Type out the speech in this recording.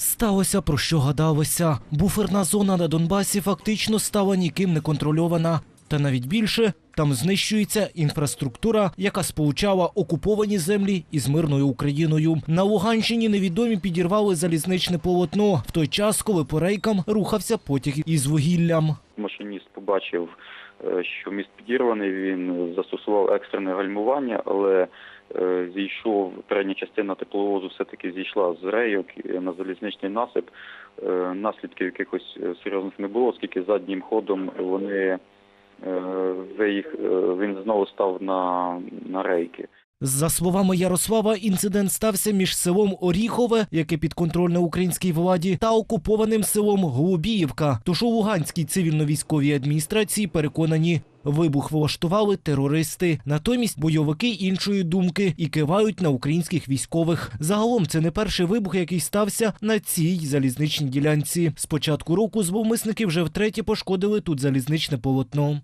Сталося про що гадалося. Буферна зона на Донбасі фактично стала ніким не контрольована. Та навіть більше там знищується інфраструктура, яка сполучала окуповані землі із мирною Україною. На Луганщині невідомі підірвали залізничне полотно в той час, коли по рейкам рухався потяг із вугіллям. Побачив, е, що міст підірваний. Він застосував екстрене гальмування, але е, зійшов передня частина тепловозу, все таки зійшла з рейок на залізничний насип. Е, Наслідків якихось серйозних не було, оскільки заднім ходом вони він знову став на, на рейки. За словами Ярослава, інцидент стався між селом Оріхове, яке підконтрольне українській владі, та окупованим селом Голубіївка. Тож у Луганській цивільно-військовій адміністрації переконані, вибух влаштували терористи. Натомість бойовики іншої думки і кивають на українських військових. Загалом це не перший вибух, який стався на цій залізничній ділянці. З початку року зловмисники вже втретє пошкодили тут залізничне полотно.